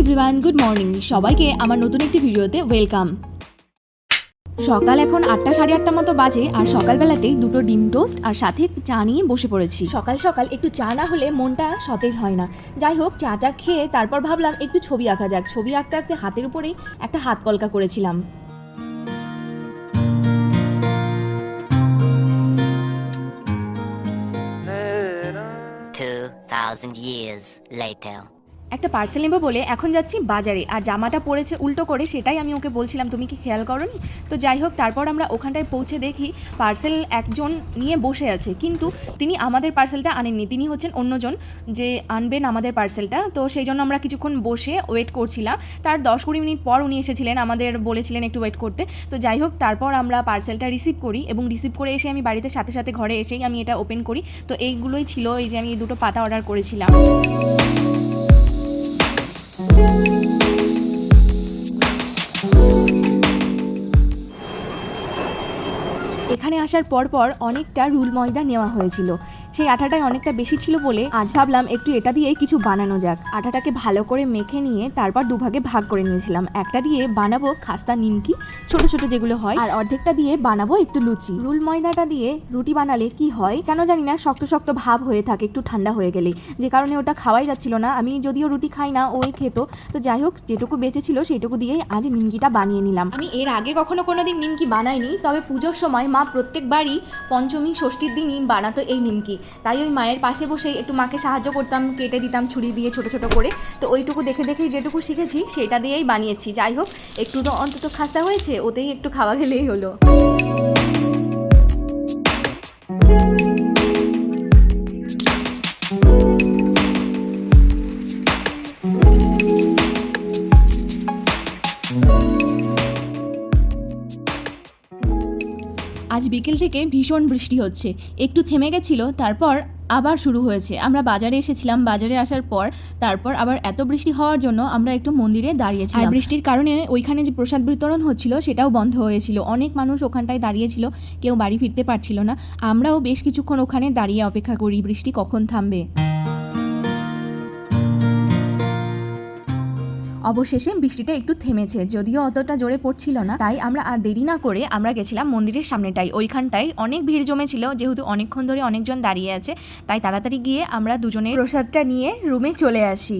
Everyone good morning সবাইকে আমার নতুন একটি ভিডিওতে ওয়েলকাম সকাল এখন আটটা সাড়ে আটটা মতো বাজে আর সকালবেলাতেই দুটো ডিম টোস্ট আর সাথে চা নিয়ে বসে পড়েছি। সকাল সকাল একটু চা না হলে মনটা সতেজ হয় না। যাই হোক, চাটা খেয়ে তারপর ভাবলাম একটু ছবি আঁকা যাক। ছবি আঁকতে আঁকতে হাতের উপরেই একটা হাত কলকা করেছিলাম। Thousand years later. একটা পার্সেল নেব বলে এখন যাচ্ছি বাজারে। আর জামাটা পড়েছে উল্টো করে, সেটাই আমি ওকে বলছিলাম, তুমি কি খেয়াল করনি? তো যাই হোক, তারপর আমরা ওখানটায় পৌঁছে দেখি পার্সেল একজন নিয়ে বসে আছে। কিন্তু তিনি আমাদের পার্সেলটা আনেননি। তিনি হচ্ছেন অন্যজন যে আনবেন আমাদের পার্সেলটা তো সেই জন্য আমরা কিছুক্ষণ বসে ওয়েট করছিলাম। তার দশ কুড়ি মিনিট পর উনি এসেছিলেন আমাদের, বলেছিলেন একটু ওয়েট করতে। তো যাই হোক, তারপর আমরা পার্সেলটা রিসিভ করি এবং রিসিভ করে এসে আমি বাড়িতে সাথে সাথে ঘরে এসেই আমি এটা ওপেন করি। তো এইগুলোই ছিল এই যে আমি এই দুটো পাতা অর্ডার করেছিলাম। এখানে আসার পর পর অনেকটা রুল ময়দা নেওয়া হয়েছিল। সেই আটাটাই অনেকটা বেশি ছিল বলে আজ ভাবলাম একটু এটা দিয়ে কিছু বানানো যাক। আঠাটাকে ভালো করে মেখে নিয়ে তারপর দুভাগে ভাগ করে নিয়েছিলাম। একটা দিয়ে বানাবো খাস্তা, নিমকি, ছোট ছোট যেগুলো হয়, আর অর্ধেকটা দিয়ে বানাবো একটু লুচি। রুল ময়দাটা দিয়ে রুটি বানালে কি হয় কেন জানি না, শক্ত শক্ত ভাব হয়ে থাকে, একটু ঠান্ডা হয়ে গেলে। যে কারণে ওটা খাওয়াই যাচ্ছিল না। আমি যদিও রুটি খাই না, ওই খেত। তো যাই হোক, যেটুকু বেঁচে ছিল সেইটুকু দিয়েই আজ নিমকিটা বানিয়ে নিলাম। আমি এর আগে কখনো কোনো দিন নিমকি বানাইনি, তবে পুজোর সময় মা প্রত্যেকবারই পঞ্চমী, ষষ্ঠীর দিনই বানাতো এই নিমকি। তাই ওই মায়ের পাশে বসে একটু মাকে সাহায্য করতাম, কেটে দিতাম, ছুরি দিয়ে ছোট ছোট করে। তো ওইটুকু দেখে দেখেই যেটুকু শিখেছি, সেটা দিয়েই বানিয়েছি। যাই হোক, একটু তো অন্তত খাস্তা হয়েছে, ওতেই একটু খাওয়া গেলেই হলো। আজ বিকেল থেকে ভীষণ বৃষ্টি হচ্ছে। একটু থেমে গেছিল, তারপর আবার শুরু হয়েছে। আমরা বাজারে এসেছিলাম। বাজারে আসার পর, তারপর আবার এত বৃষ্টি হওয়ার জন্য আমরা একটু মন্দিরে দাঁড়িয়েছিলাম। আর বৃষ্টির কারণে ওইখানে যে প্রসাদ বিতরণ হচ্ছিল, সেটাও বন্ধ হয়েছিল। অনেক মানুষ ওখানটায় দাঁড়িয়েছিল, কেউ বাড়ি ফিরতে পারছিল না। আমরাও বেশ কিছুক্ষণ ওখানে দাঁড়িয়ে অপেক্ষা করি, বৃষ্টি কখন থামবে? অবশেষে বৃষ্টিটা একটু থেমেছে যদিও অতটা জোরে পড়ছিল না। তাই আমরা আর দেরি না করে আমরা গেছিলাম মন্দিরের সামনেটাই। ওইখানটাই অনেক ভিড় জমেছিল যেহেতু অনেকক্ষণ ধরে অনেকজন দাঁড়িয়ে আছে। তাই তাড়াতাড়ি গিয়ে আমরা দুজনে প্রসাদটা নিয়ে রুমে চলে আসি।